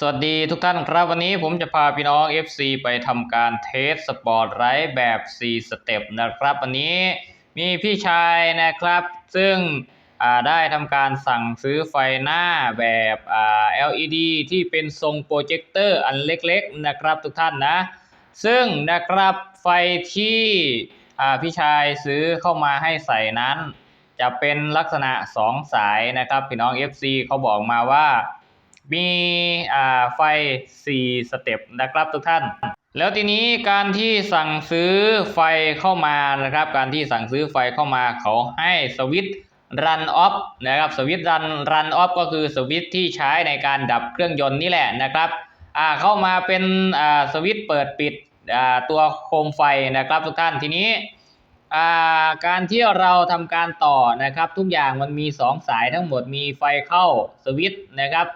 สวัสดีทุกท่านครับวันนี้ผมจะพาพี่น้อง FC ไปทำการเทสสปอร์ตไลท์แบบ 4 สเต็ปนะครับ วันนี้มีพี่ชายนะครับ ซึ่งได้ทำการสั่งซื้อไฟหน้าแบบ LED ที่เป็นทรงโปรเจคเตอร์อันเล็กๆนะครับทุกท่านนะ ซึ่งนะครับไฟที่พี่ชายซื้อเข้ามาให้ใส่นั้น จะเป็นลักษณะ 2 สายนะครับพี่น้อง FC เขาบอกมาว่า มีไฟ 4 สเต็ปนะครับทุกท่าน แล้วทีนี้การที่สั่งซื้อไฟเข้ามานะครับ การที่สั่งซื้อไฟเข้ามาเขาให้สวิตช์รันออฟนะครับสวิตช์รันรันออฟก็คือสวิตช์ที่ใช้ในการดับเครื่องยนต์นี่แหละนะครับเข้ามาเป็นสวิตช์เปิดปิดตัวโคมไฟนะครับทุกท่านทีนี้การที่เราทำการต่อนะครับ ทุกอย่างมันมี 2 สายทั้งหมดมีไฟเข้าสวิตช์นะครับ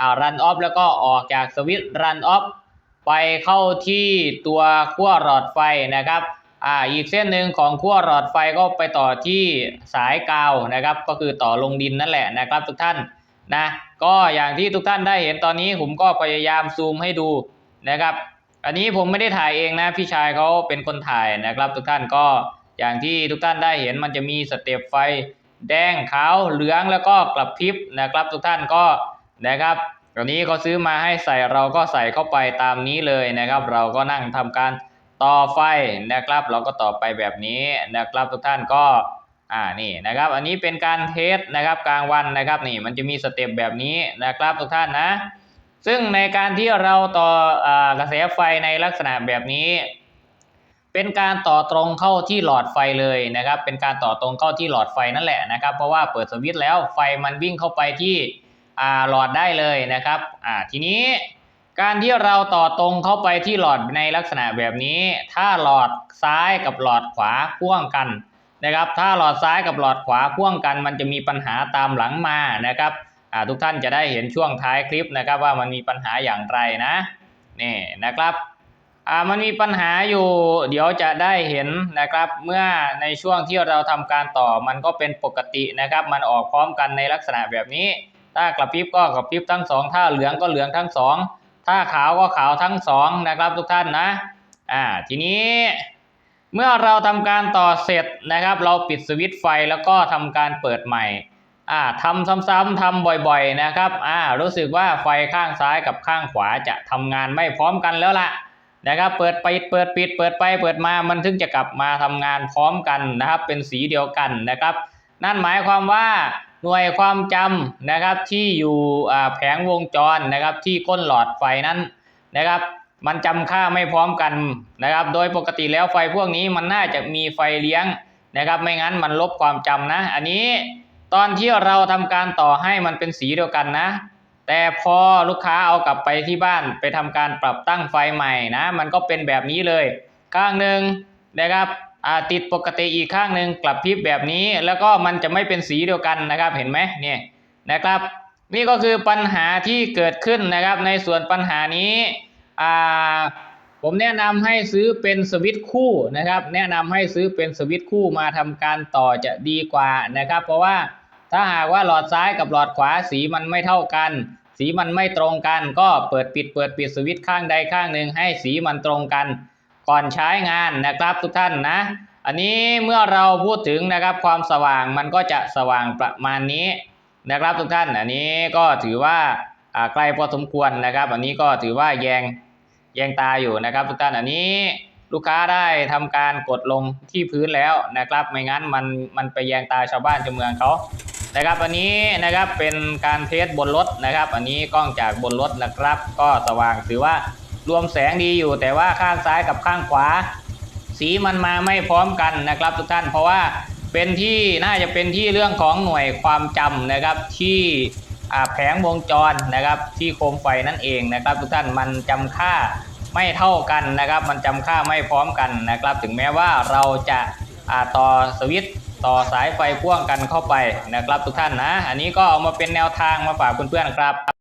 อ่ารันออฟแล้วก็ออกจากสวิตช์รันออฟไปเข้าที่ตัวขั้วหลอดไฟนะครับอ่าอีกเส้นหนึ่งของขั้วหลอดไฟก็ไปต่อที่สายกาวนะครับ ก็คือต่อลงดินนั่นแหละนะครับทุกท่านนะก็อย่างที่ทุกท่านได้เห็นตอนนี้ผมก็พยายามซูมให้ดูนะครับ อันนี้ผมไม่ได้ถ่ายเองนะพี่ชายเขาเป็นคนถ่ายนะครับ ทุกท่านก็อย่างที่ทุกท่านได้เห็นมันจะมีสเต็ปไฟ แดงขาวเหลืองแล้วก็กลับพริบนะครับ ทุกท่านก็ นะครับตอนนี้เขาซื้อมาให้ใส่เราก็ใส่เข้าไปตามนี้เลยนะครับ เราก็นั่งทำการต่อไฟนะครับ เราก็ต่อไปแบบนี้นะครับ ทุกท่านก็อ่านี่นะครับ อันนี้เป็นการเทสนะครับกลางวันนะครับนี่มันจะมีสเต็ปแบบนี้นะครับทุกท่านนะ ซึ่งในการที่เราต่ออากระแสไฟในลักษณะแบบนี้ เป็นการต่อตรงเข้าที่หลอดไฟเลยนะครับ เป็นการต่อตรงเข้าที่หลอดไฟนั่นแหละนะครับ เพราะว่าเปิดสวิตช์แล้วไฟมันวิ่งเข้าไปที่ หลอดได้เลยนะครับทีนี้การที่เราต่อตรงเข้าไปที่หลอดในลักษณะแบบนี้ ถ้าหลอดซ้ายกับหลอดขวาพ่วงกันนะครับ ถ้าหลอดซ้ายกับหลอดขวาพ่วงกัน มันจะมีปัญหาตามหลังมานะครับทุกท่านจะได้เห็นช่วงท้ายคลิปนะครับว่ามันมีปัญหาอย่างไรนะนี่นะครับมันมีปัญหาอยู่ เดี๋ยวจะได้เห็นนะครับ เมื่อในช่วงที่เราทำการต่อมันก็เป็นปกตินะครับ มันออกพร้อมกันในลักษณะแบบนี้ ถ้ากระพริบก็กระพริบทั้งสองถ้าเหลืองก็เหลืองทั้งสองถ้าขาวก็ขาวทั้งสองนะครับทุกท่านนะอ่าทีนี้เมื่อเราทำการต่อเสร็จนะครับ เราปิดสวิตช์ไฟแล้วก็ทำการเปิดใหม่อ่าทำซ้ำๆทำบ่อยๆนะครับอ่ารู้สึกว่าไฟข้างซ้ายกับข้างขวาจะทำงานไม่พร้อมกันแล้วล่ะนะครับเปิดไปเปิดปิด เปิดไปเปิดมามันถึงจะกลับมาทำงานพร้อมกันนะครับ เป็นสีเดียวกันนะครับ นั่นหมายความว่า หน่วยความจำนะครับที่อยู่แผงวงจรนะครับที่ก้นหลอดไฟนั้นนะครับ มันจำค่าไม่พร้อมกันนะครับ โดยปกติแล้วไฟพวกนี้มันน่าจะมีไฟเลี้ยงนะครับ ไม่งั้นมันลบความจำนะ อันนี้ตอนที่เราทำการต่อให้มันเป็นสีเดียวกันนะ แต่พอลูกค้าเอากลับไปที่บ้านไปทำการปรับตั้งไฟใหม่นะ มันก็เป็นแบบนี้เลย ข้างหนึ่งนะครับ ติดปกติอีกข้างหนึ่งกลับพริบแบบนี้ แล้วก็มันจะไม่เป็นสีเดียวกันนะครับเห็นไหมเนี่ยนะครับ นี่ก็คือปัญหาที่เกิดขึ้นนะครับ ในส่วนปัญหานี้ผมแนะนำให้ซื้อเป็นสวิตช์คู่นะครับ แนะนำให้ซื้อเป็นสวิตช์คู่มาทำการต่อจะดีกว่านะครับ เพราะว่าถ้าหากว่าหลอดซ้ายกับหลอดขวาสีมันไม่เท่ากัน สีมันไม่ตรงกัน ก็เปิดปิดเปิดปิดสวิตช์ข้างใดข้างหนึ่งให้สีมันตรงกัน ก่อนใช้งานนะครับทุกท่านนะ อันนี้เมื่อเราพูดถึงนะครับความสว่างมันก็จะสว่างประมาณนี้นะครับทุกท่าน อันนี้ก็ถือว่าไกลพอสมควรนะครับ อันนี้ก็ถือว่าแยงแยงตาอยู่นะครับทุกท่านอันนี้ลูกค้าได้ทำการกดลงที่พื้นแล้วนะครับ ไม่งั้นมันมันไปแยงตาชาวบ้านชาวเมืองเขานะครับ อันนี้นะครับเป็นการเทสบนรถนะครับ อันนี้กล้องจากบนรถนะครับ ก็สว่างถือว่า รวมแสงดีอยู่แต่ว่าข้างซ้ายกับข้างขวา สีมันมาไม่พร้อมกันนะครับทุกท่านเพราะว่าเป็นที่น่าจะเป็นที่เรื่องของหน่วยความจำนะครับที่แผงวงจรนะครับ ที่โคมไฟนั่นเองนะครับ ทุกท่านมันจำค่าไม่เท่ากันนะครับ มันจำค่าไม่พร้อมกันนะครับ ถึงแม้ว่าเราจะต่อสวิตต่อสายไฟพ่วงกันเข้าไปนะครับ ทุกท่านนะ อันนี้ก็เอามาเป็นแนวทางมาฝากเพื่อนๆครับ